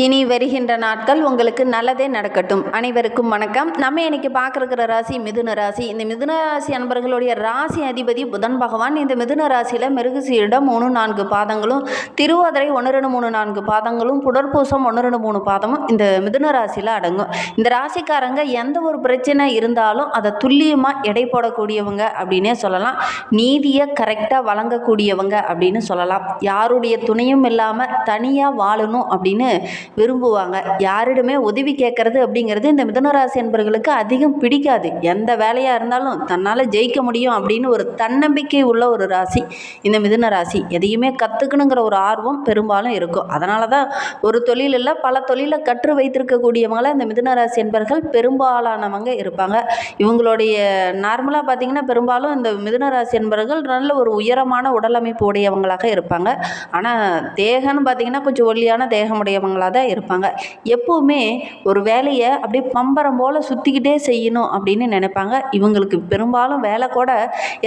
இனி வருகின்ற நாட்கள் உங்களுக்கு நல்லதே நடக்கட்டும். அனைவருக்கும் வணக்கம். நம்ம இன்னைக்கு பார்க்குற ராசி மிதுன ராசி. இந்த மிதுன ராசி அன்பர்களுடைய ராசி அதிபதி புதன் பகவான். இந்த மிதுன ராசியில் மிருகசீரிடம் மூணு நான்கு பாதங்களும் திருவாதிரை ஒன்று ரெண்டு மூணு நான்கு பாதங்களும் புடற்பூசம் ஒன்று ரெண்டு மூணு பாதமும் இந்த மிதுன ராசியில் அடங்கும். இந்த ராசிக்காரங்க எந்த ஒரு பிரச்சனை இருந்தாலும் அதை துல்லியமாக எடை போடக்கூடியவங்க அப்படின்னே சொல்லலாம். நீதியை கரெக்டாக வழங்கக்கூடியவங்க அப்படின்னு சொல்லலாம். யாருடைய துணையும் இல்லாமல் தனியாக வாழணும் அப்படின்னு விரும்புவாங்க. யாரிடமே உதவி கேட்கறது அப்படிங்கிறது இந்த மிதனராசி என்பவர்களுக்கு அதிகம் பிடிக்காது. எந்த வேலையாக இருந்தாலும் தன்னால் ஜெயிக்க முடியும் அப்படின்னு ஒரு தன்னம்பிக்கை உள்ள ஒரு ராசி இந்த மிதுன ராசி எதையுமே கற்றுக்கணுங்கிற ஒரு ஆர்வம் பெரும்பாலும் இருக்கும். அதனால தான் ஒரு தொழிலில் பல தொழிலை கற்று வைத்திருக்கக்கூடியவங்கள இந்த மிதுன ராசி பெரும்பாலானவங்க இருப்பாங்க. இவங்களுடைய நார்மலாக பார்த்தீங்கன்னா பெரும்பாலும் இந்த மிதுன ராசி என்பவர்கள் நல்ல ஒரு உயரமான உடலமைப்பு உடையவங்களாக இருப்பாங்க. ஆனால் தேகம்னு பார்த்தீங்கன்னா கொஞ்சம் ஒல்லியான தேகமுடையவங்களாக தான் இருப்பாங்க. எப்போவுமே ஒரு வேலையை அப்படியே பம்பரம் போல் சுற்றிக்கிட்டே செய்யணும் அப்படின்னு நினைப்பாங்க. இவங்களுக்கு பெரும்பாலும் வேலை கூட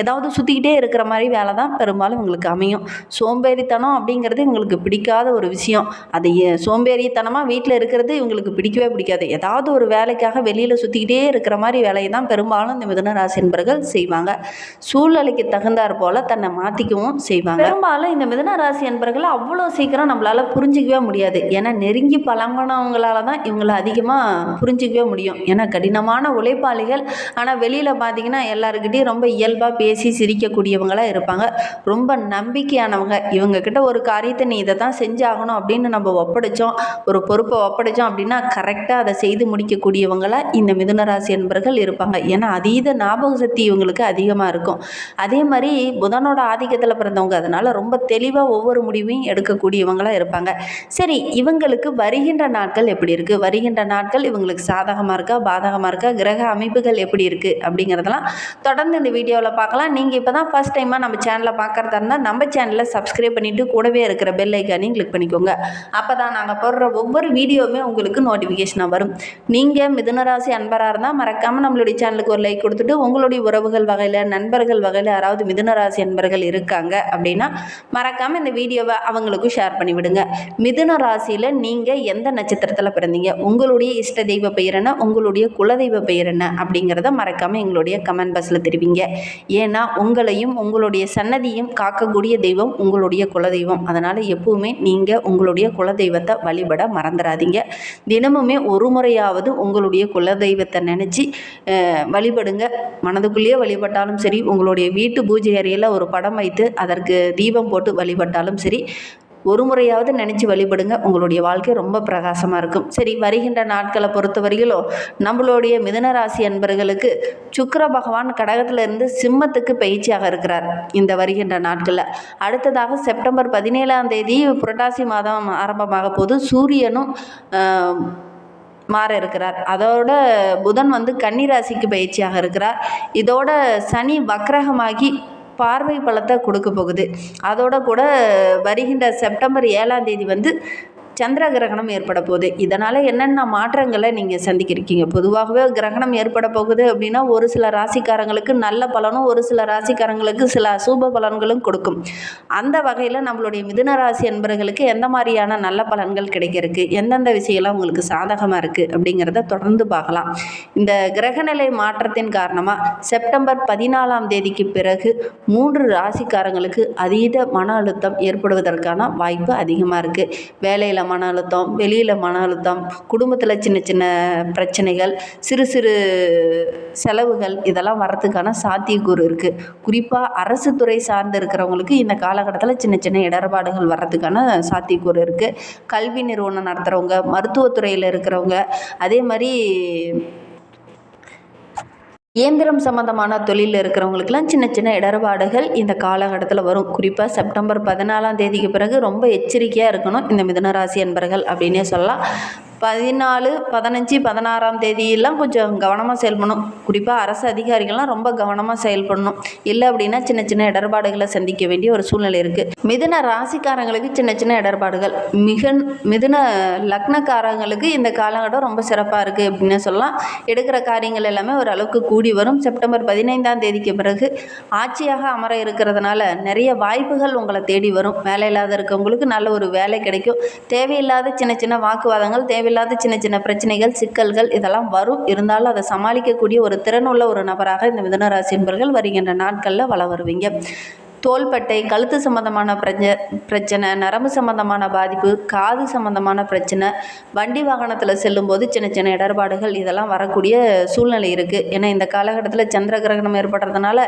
ஏதாவது சுற்றிக்கிட்டே இருக்கிற மாதிரி வேலை தான் பெரும்பாலும் இவங்களுக்கு அமையும். சோம்பேறித்தனம் அப்படிங்கிறது இவங்களுக்கு பிடிக்காத ஒரு விஷயம். அது சோம்பேறித்தனமாக வீட்டில் இருக்கிறது இவங்களுக்கு பிடிக்கவே பிடிக்காது. ஏதாவது ஒரு வேலைக்காக வெளியில் சுற்றிக்கிட்டே இருக்கிற மாதிரி வேலையை தான் பெரும்பாலும் இந்த மிதன ராசி என்பர்கள் செய்வாங்க. சூழ்நிலைக்கு தகுந்தாற் போல் தன்னை மாற்றிக்கவும் செய்வாங்க. பெரும்பாலும் இந்த மிதன ராசி என்பர்கள் அவ்வளோ சீக்கிரம் நம்மளால் புரிஞ்சிக்கவே முடியாது. ஏன்னா நெருங்கி பழங்கினவங்களால தான் இவங்களை அதிகமாக புரிஞ்சிக்கவே முடியும். ஏன்னா கடினமான உழைப்பாளிகள். ஆனால் வெளியில் பார்த்தீங்கன்னா எல்லாருக்கிட்டையும் ரொம்ப இயல்பாக பேசி சிரிக்கக்கூடியவங்களாக இருப்பாங்க. ரொம்ப நம்பிக்கையானவங்க. இவங்கக்கிட்ட ஒரு காரியத்தை நீ இதை தான் செஞ்சாகணும் அப்படின்னு நம்ம ஒப்படைச்சோம். ஒரு பொறுப்பை ஒப்படைச்சோம் அப்படின்னா கரெக்டாக அதை செய்து முடிக்கக்கூடியவங்களாக இந்த மிதுனராசி என்பர்கள் இருப்பாங்க. ஏன்னா அதீத ஞாபக சக்தி இவங்களுக்கு அதிகமாக இருக்கும். அதே மாதிரி புதனோட ஆதிக்கத்தில் பிறந்தவங்க. அதனால் ரொம்ப தெளிவாக ஒவ்வொரு முடிவையும் எடுக்கக்கூடியவங்களாக இருப்பாங்க. சரி இவங்களுக்கு வருகின்ற நாட்கள் எப்படி இருக்குது வருகின்ற நாட்கள் இவங்களுக்கு சாதகமாக இருக்கா? பாதகமாக இருக்கா? கிரக அமைப்புகள் எப்படி இருக்குது அப்படிங்கிறதெல்லாம் தொடர்ந்து இந்த வீடியோவில் பார்க்கலாம். நீங்கள் இப்போ தான் ஃபஸ்ட் டைமாக நம்ம சேனலை பார்க்குறதா இருந்தால் நம்ம சேனலை சப்ஸ்கிரைப் பண்ணிவிட்டு கூடவே இருக்கிற பெல் ஐக்கானையும் கிளிக் பண்ணிக்கோங்க. அப்போ தான் நாங்கள் போடுற ஒவ்வொரு வீடியோவுமே உங்களுக்கு நோட்டிஃபிகேஷனாக வரும். நீங்கள் மிதுனராசி அன்பராக இருந்தால் மறக்காமல் நம்மளுடைய சேனலுக்கு ஒரு லைக் கொடுத்துட்டு உங்களுடைய உறவுகள் வகையில் நண்பர்கள் வகையில் யாராவது மிதுனராசி அன்பர்கள் இருக்காங்க அப்படின்னா மறக்காமல் இந்த வீடியோவை அவங்களுக்கும் ஷேர் பண்ணிவிடுங்க. மிதுன ராசியில் நீங்கள் நீங்கள் எந்த நட்சத்திரத்தில் பிறந்தீங்க? உங்களுடைய இஷ்ட தெய்வ பெயர் என்ன? உங்களுடைய குலதெய்வ பெயர் என்ன? அப்படிங்கிறத மறக்காமல் எங்களுடைய கமெண்ட் பாக்ஸில் தெரிவிங்க. ஏன்னா உங்களையும் உங்களுடைய சன்னதியும் காக்கக்கூடிய தெய்வம் உங்களுடைய குலதெய்வம். அதனால் எப்பவுமே நீங்கள் உங்களுடைய குலதெய்வத்தை வழிபட மறந்துடாதீங்க தினமுமே ஒரு முறையாவது உங்களுடைய குலதெய்வத்தை நினச்சி வழிபடுங்க. மனதுக்குள்ளேயே வழிபட்டாலும் சரி உங்களுடைய வீட்டு பூஜை அறையில் ஒரு படம் வைத்து அதற்கு தீபம் போட்டு வழிபட்டாலும் சரி ஒரு முறையாவது நினச்சி வழிபடுங்க. உங்களுடைய வாழ்க்கை ரொம்ப பிரகாசமாக இருக்கும். சரி வருகின்ற நாட்களை பொறுத்தவரையிலும் நம்மளுடைய மிதுன ராசி அன்பர்களுக்கு சுக்கர பகவான் கடகத்திலிருந்து சிம்மத்துக்கு பயிற்சியாக இருக்கிறார் இந்த வருகின்ற நாட்களில். அடுத்ததாக செப்டம்பர் பதினேழாம் தேதி புரட்டாசி மாதம் ஆரம்பமாக போது சூரியனும் மாற இருக்கிறார். அதோட புதன் வந்து கன்னிராசிக்கு பயிற்சியாக இருக்கிறார். இதோட சனி வக்ரகமாகி பார்வை பலத்தை கொடுக்க போகுது. அதோட கூட வருகின்ற செப்டம்பர் ஏழாம் தேதி வந்து சந்திர கிரகணம் ஏற்பட போகுது. இதனால் என்னென்ன மாற்றங்களை நீங்கள் சந்திக்கிறீங்க பொதுவாகவே கிரகணம் ஏற்பட போகுது அப்படின்னா ஒரு சில ராசிக்காரங்களுக்கு நல்ல பலனும் ஒரு சில ராசிக்காரங்களுக்கு சில அசூப பலன்களும் கொடுக்கும். அந்த வகையில் நம்மளுடைய மிதுன ராசி என்பவர்களுக்கு எந்த மாதிரியான நல்ல பலன்கள் கிடைக்கிறதுக்கு எந்தெந்த விஷயம்லாம் உங்களுக்கு சாதகமாக இருக்குது அப்படிங்கிறத தொடர்ந்து பார்க்கலாம். இந்த கிரகநிலை மாற்றத்தின் காரணமாக செப்டம்பர் பதினாலாம் தேதிக்கு பிறகு மூன்று ராசிக்காரங்களுக்கு அதீத மன அழுத்தம் ஏற்படுவதற்கான வாய்ப்பு அதிகமாக இருக்குது வேலையில் மன அழுத்தம் வெளியில் மன அழுத்தம் குடும்பத்தில் சின்ன சின்ன பிரச்சனைகள் சிறு சிறு செலவுகள் இதெல்லாம் வரத்துக்கான சாத்தியக்கூறு இருக்குது குறிப்பாக அரசு துறை சார்ந்து இருக்கிறவங்களுக்கு இந்த காலகட்டத்தில் சின்ன சின்ன இடர்பாடுகள் வர்றதுக்கான சாத்தியக்கூறு இருக்குது கல்வி நிறுவனம் நடத்துகிறவங்க மருத்துவத்துறையில் இருக்கிறவங்க அதே மாதிரி இயந்திரம் சம்மந்தமான தொழிலில் இருக்கிறவங்களுக்குலாம் சின்ன சின்ன இடர்பாடுகள் இந்த காலகட்டத்தில் வரும். குறிப்பாக செப்டம்பர் பதினாலாம் தேதிக்கு பிறகு ரொம்ப எச்சரிக்கையாக இருக்கணும். இந்த மிதனராசி அன்பர்கள் அப்படின்னே சொல்லலாம். பதினாலு பதினஞ்சு பதினாறாம் தேதியெல்லாம் கொஞ்சம் கவனமாக செயல்படணும். குறிப்பாக அரசு அதிகாரிகள்லாம் ரொம்ப கவனமாக செயல்படணும். இல்லை அப்படின்னா சின்ன சின்ன இடர்பாடுகளை சந்திக்க வேண்டிய ஒரு சூழ்நிலை இருக்குது மிதுன ராசிக்காரங்களுக்கு சின்ன சின்ன இடர்பாடுகள். மிக மிதுன லக்னக்காரங்களுக்கு இந்த காலகட்டம் ரொம்ப சிறப்பாக இருக்குது அப்படின்னு சொல்லலாம். எடுக்கிற காரியங்கள் எல்லாமே ஓரளவுக்கு கூடி வரும். செப்டம்பர் பதினைந்தாம் தேதிக்கு பிறகு ஆட்சியாக அமர இருக்கிறதுனால நிறைய வாய்ப்புகள் உங்களை தேடி வரும். வேலை இல்லாத இருக்கவங்களுக்கு நல்ல ஒரு வேலை கிடைக்கும். தேவையில்லாத சின்ன சின்ன வாக்குவாதங்கள் தேவையில்லாத சின்ன சின்ன பிரச்சனைகள் சிக்கல்கள் இதெல்லாம் வரும். இருந்தாலும் அதை சமாளிக்கக்கூடிய ஒரு திறனுள்ள ஒரு நபராக இந்த மிதனராசி என்பர்கள் வருகின்ற நாட்களில் வள வருவீங்க. தோள்பட்டை கழுத்து சம்மந்தமான பிரச்ச பிரச்சனை நரம்பு சம்மந்தமான பாதிப்பு காது சம்மந்தமான பிரச்சனை வண்டி வாகனத்தில் செல்லும்போது சின்ன சின்ன இடர்பாடுகள் இதெல்லாம் வரக்கூடிய சூழ்நிலை இருக்குது ஏன்னா இந்த காலகட்டத்தில் சந்திர கிரகணம் ஏற்படுறதுனால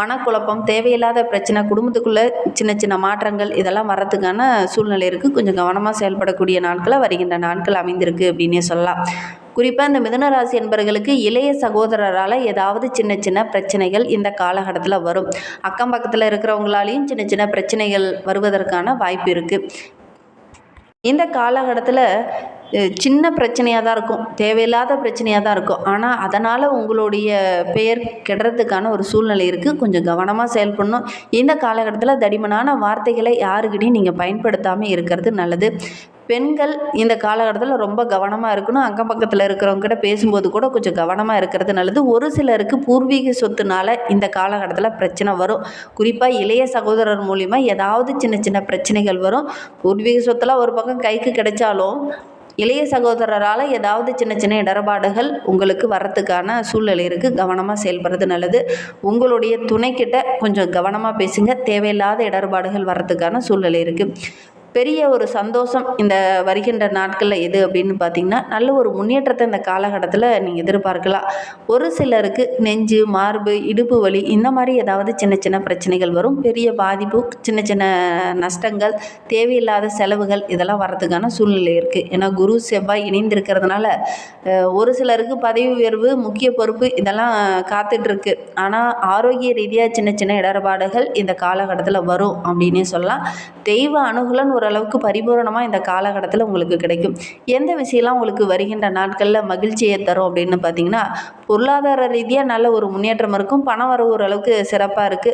மனக்குழப்பம் தேவையில்லாத பிரச்சனை குடும்பத்துக்குள்ளே சின்ன சின்ன மாற்றங்கள் இதெல்லாம் வரத்துக்கான சூழ்நிலை இருக்குது கொஞ்சம் கவனமாக செயல்படக்கூடிய நாட்களை வருகின்ற நாட்கள் அமைந்திருக்கு அப்படின்னே சொல்லலாம். குறிப்பாக இந்த மிதுனராசி என்பவர்களுக்கு இளைய சகோதரரால் ஏதாவது சின்ன சின்ன பிரச்சனைகள் இந்த காலகட்டத்தில் வரும். அக்கம் பக்கத்தில் இருக்கிறவங்களாலையும் சின்ன சின்ன பிரச்சனைகள் வருவதற்கான வாய்ப்பு இருக்குது இந்த காலகட்டத்தில் சின்ன பிரச்சனையாக தான் இருக்கும். தேவையில்லாத பிரச்சனையாக தான் இருக்கும். ஆனால் அதனால் உங்களுடைய பெயர் கெடுறதுக்கான ஒரு சூழ்நிலை இருக்குது கொஞ்சம் கவனமாக செயல்படணும் இந்த காலகட்டத்தில் தடிமனான வார்த்தைகளை யாருக்கிட்டையும் நீங்கள் பயன்படுத்தாமல் இருக்கிறது நல்லது. பெண்கள் இந்த காலகட்டத்தில் ரொம்ப கவனமாக இருக்கணும். அக்கம் பக்கத்தில் இருக்கிறவங்ககிட்ட பேசும்போது கூட கொஞ்சம் கவனமாக இருக்கிறது நல்லது. ஒரு சிலருக்கு பூர்வீக சொத்துனால இந்த காலகட்டத்தில் பிரச்சனை வரும். குறிப்பாக இளைய சகோதரர் மூலிமா ஏதாவது சின்ன சின்ன பிரச்சனைகள் வரும். பூர்வீக சொத்தெல்லாம் ஒரு பக்கம் கைக்கு கிடைச்சாலும் இளைய சகோதரரால் ஏதாவது சின்ன சின்ன இடர்பாடுகள் உங்களுக்கு வர்றதுக்கான சூழ்நிலை இருக்குது கவனமாக செயல்படுறது நல்லது. உங்களுடைய துணைக்கிட்ட கொஞ்சம் கவனமாக பேசுங்க. தேவையில்லாத இடர்பாடுகள் வர்றதுக்கான சூழ்நிலை இருக்குது பெரிய ஒரு சந்தோஷம் இந்த வருகின்ற நாட்களில் எது அப்படின்னு பார்த்தீங்கன்னா நல்ல ஒரு முன்னேற்றத்தை இந்த காலகட்டத்தில் நீங்கள் எதிர்பார்க்கலாம். ஒரு சிலருக்கு நெஞ்சு மார்பு இடுப்பு வலி இந்த மாதிரி ஏதாவது சின்ன சின்ன பிரச்சனைகள் வரும். பெரிய பாதிப்பு சின்ன சின்ன நஷ்டங்கள் தேவையில்லாத செலவுகள் இதெல்லாம் வரதுக்கான சூழ்நிலை இருக்குது ஏன்னா குரு செவ்வாய் இணைந்திருக்கிறதுனால ஒரு சிலருக்கு பதவி உயர்வு முக்கிய பொறுப்பு இதெல்லாம் காத்துட்ருக்கு. ஆனால் ஆரோக்கிய ரீதியாக சின்ன சின்ன இடர்பாடுகள் இந்த காலகட்டத்தில் வரும் அப்படின்னே சொல்லலாம். தெய்வ அனுகூலன் ஓரளவுக்கு பரிபூரணமாக இந்த காலகட்டத்தில் உங்களுக்கு கிடைக்கும். எந்த விஷயம்லாம் உங்களுக்கு வருகின்ற நாட்களில் மகிழ்ச்சியை தரும் அப்படின்னு பார்த்தீங்கன்னா பொருளாதார ரீதியாக நல்ல ஒரு முன்னேற்றம் இருக்கும். பணம் வர ஓரளவுக்கு சிறப்பாக இருக்குது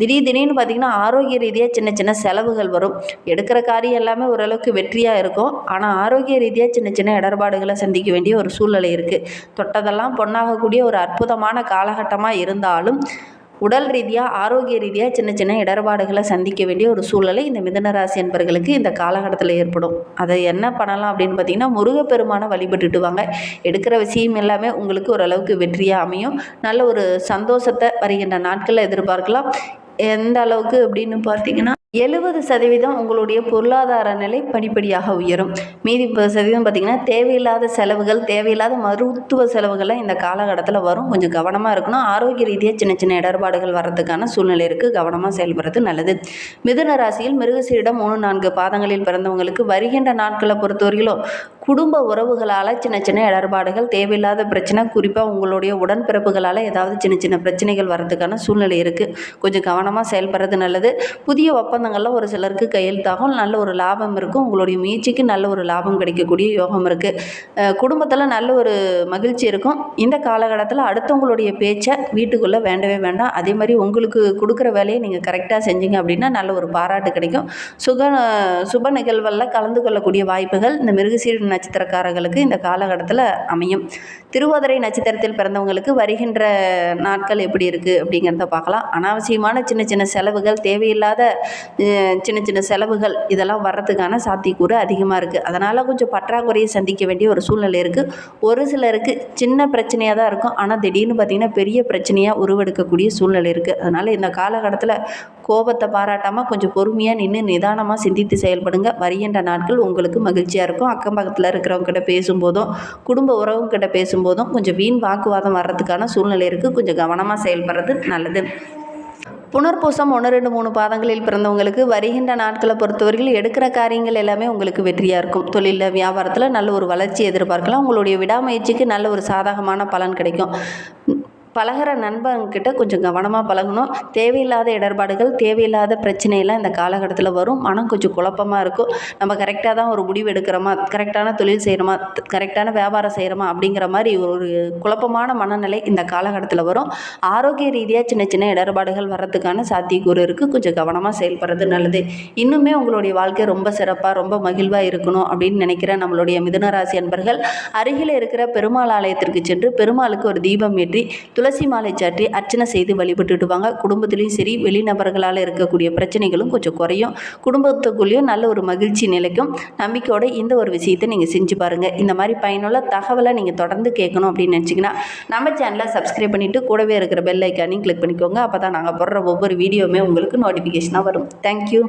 திடீர் திடீர்னு பார்த்தீங்கன்னா ஆரோக்கிய ரீதியாக சின்ன சின்ன செலவுகள் வரும். எடுக்கிற காரியம் எல்லாமே ஓரளவுக்கு வெற்றியாக இருக்கும். ஆனால் ஆரோக்கிய ரீதியாக சின்ன சின்ன இடர்பாடுகளை சந்திக்க வேண்டிய ஒரு சூழ்நிலை இருக்குது தொட்டதெல்லாம் பொண்ணாகக்கூடிய ஒரு அற்புதமான காலகட்டமாக இருந்தாலும் உடல் ரீதியாக ஆரோக்கிய ரீதியாக சின்ன சின்ன இடர்பாடுகளை சந்திக்க வேண்டிய ஒரு சூழலை இந்த மிதனராசி என்பர்களுக்கு இந்த காலகட்டத்தில் ஏற்படும். அதை என்ன பண்ணலாம் அப்படின்னு பார்த்தீங்கன்னா முருகப்பெருமானை வழிபட்டுட்டு வாங்க எடுக்கிற விஷயம் எல்லாமே உங்களுக்கு ஓரளவுக்கு வெற்றியாக அமையும். நல்ல ஒரு சந்தோஷத்தை வருகின்ற நாட்களில் எதிர்பார்க்கலாம். எந்த அளவுக்கு அப்படின்னு பார்த்தீங்கன்னா எழுபது சதவீதம் உங்களுடைய பொருளாதார நிலை படிப்படியாக உயரும். மீதி சதவீதம் பார்த்திங்கன்னா தேவையில்லாத செலவுகள் தேவையில்லாத மருத்துவ செலவுகள்லாம் இந்த காலகட்டத்தில் வரும். கொஞ்சம் கவனமாக இருக்கணும். ஆரோக்கிய ரீதியாக சின்ன சின்ன இடர்பாடுகள் வர்றதுக்கான சூழ்நிலை இருக்குது கவனமாக செயல்படுறது நல்லது. மிதுன ராசியில் மிருகசீரிடம் மூணு நான்கு பாதங்களில் பிறந்தவங்களுக்கு வருகின்ற நாட்களை பொறுத்தவரையிலும் குடும்ப உறவுகளால் சின்ன சின்ன இடர்பாடுகள் தேவையில்லாத பிரச்சனை குறிப்பாக உங்களுடைய உடன்பிறப்புகளால் ஏதாவது சின்ன சின்ன பிரச்சனைகள் வர்றதுக்கான சூழ்நிலை இருக்குது கொஞ்சம் கவனமாக செயல்படுறது நல்லது. புதிய ஒப்பந்தங்களில் ஒரு சிலருக்கு கையெழுத்தாகும். நல்ல ஒரு லாபம் இருக்கும் உங்களுடைய முயற்சிக்கு நல்ல ஒரு லாபம் கிடைக்கக்கூடிய யோகம் இருக்குது குடும்பத்தில் நல்ல ஒரு மகிழ்ச்சி இருக்கும். இந்த காலகட்டத்தில் அடுத்தவங்களுடைய பேச்சை வீட்டுக்குள்ளே வேண்டவே வேண்டாம். அதே மாதிரி உங்களுக்கு கொடுக்குற வேலையை நீங்கள் கரெக்டாக செஞ்சீங்க அப்படின்னா நல்ல ஒரு பாராட்டு கிடைக்கும். சுக சுப நிகழ்வுகளில் கலந்து கொள்ளக்கூடிய வாய்ப்புகள் இந்த மிருகசீடு நட்சத்திரக்காரர்களுக்கு இந்த காலகட்டத்தில் அமையும். திருவாதிரை நட்சத்திரத்தில் பிறந்தவங்களுக்கு வருகின்ற நாட்கள் எப்படி இருக்குது அப்படிங்கிறத பார்க்கலாம். அனாவசியமான சின்ன சின்ன செலவுகள் தேவையில்லாத சின்ன சின்ன செலவுகள் இதெல்லாம் வர்றதுக்கான சாத்தியக்கூறு அதிகமாக இருக்குது அதனால் கொஞ்சம் பற்றாக்குறையை சந்திக்க வேண்டிய ஒரு சூழ்நிலை இருக்குது ஒரு சிலருக்கு சின்ன பிரச்சனையாக தான் இருக்கும். ஆனால் திடீர்னு பார்த்திங்கன்னா பெரிய பிரச்சனையாக உருவெடுக்கக்கூடிய சூழ்நிலை இருக்குது அதனால் இந்த காலகட்டத்தில் கோபத்தை பாராட்டாமல் கொஞ்சம் பொறுமையாக நின்று நிதானமாக சிந்தித்து செயல்படுங்க. வருகின்ற நாட்கள் உங்களுக்கு மகிழ்ச்சியாக இருக்கும். அக்கம் பக்கத்தில் இருக்கிறவங்க கிட்ட பேசும்போதும் குடும்ப உறவுங்க பேசும்போதும் கொஞ்சம் வீண் வாக்குவாதம் வர்றதுக்கான சூழ்நிலை இருக்குது கொஞ்சம் கவனமாக செயல்படுறது நல்லது. புனர்பூசம் ஒன்று ரெண்டு மூணு பாதங்களில் பிறந்தவங்களுக்கு வருகின்ற நாட்களை பொறுத்தவரையில் எடுக்கிற காரியங்கள் எல்லாமே உங்களுக்கு வெற்றியாக இருக்கும். தொழிலில் வியாபாரத்தில் நல்ல ஒரு வளர்ச்சி எதிர்பார்க்கலாம். உங்களுடைய விடாமுயற்சிக்கு நல்ல ஒரு சாதகமான பலன் கிடைக்கும். பழகுற நண்பங்கிட்ட கொஞ்சம் கவனமாக பழகணும். தேவையில்லாத இடர்பாடுகள் தேவையில்லாத பிரச்சனையெல்லாம் இந்த காலகட்டத்தில் வரும். மனம் கொஞ்சம் குழப்பமாக இருக்கும். நம்ம கரெக்டாக தான் ஒரு முடிவு எடுக்கிறோமா? கரெக்டான தொழில் செய்கிறோமா கரெக்டான வியாபாரம் செய்கிறோமா அப்படிங்கிற மாதிரி ஒரு குழப்பமான மனநிலை இந்த காலகட்டத்தில் வரும். ஆரோக்கிய ரீதியாக சின்ன சின்ன இடர்பாடுகள் வர்றதுக்கான சாத்தியக்கூறு இருக்குது கொஞ்சம் கவனமாக செயல்படுறது நல்லது. இன்னுமே உங்களுடைய வாழ்க்கை ரொம்ப சிறப்பாக ரொம்ப மகிழ்வாக இருக்கணும் அப்படின்னு நினைக்கிற நம்மளுடைய மிதுனராசி அன்பர்கள் அருகில் இருக்கிற பெருமாள் ஆலயத்திற்கு சென்று பெருமாளுக்கு ஒரு தீபம் ஏற்றி துளசி மாலை சாற்றி அர்ச்சனை செய்து வழிபட்டுட்டு வாங்க குடும்பத்துலேயும் சரி வெளிநபர்களால் இருக்கக்கூடிய பிரச்சனைகளும் கொஞ்சம் குறையும். குடும்பத்துக்குள்ளேயும் நல்ல ஒரு மகிழ்ச்சி நிலைக்கும். நம்பிக்கையோட இந்த ஒரு விஷயத்தை நீங்கள் செஞ்சு பாருங்கள் இந்த மாதிரி பயனுள்ள தகவலை நீங்கள் தொடர்ந்து கேட்கணும் அப்படின்னு நினச்சிங்கன்னா நம்ம சேனலை சப்ஸ்கிரைப் பண்ணிவிட்டு கூடவே இருக்கிற பெல் ஐக்கானையும் கிளிக் பண்ணிக்கோங்க. அப்போ தான் நாங்கள் போடுற ஒவ்வொரு வீடியோவுமே உங்களுக்கு நோட்டிஃபிகேஷனாக வரும். தேங்க்யூ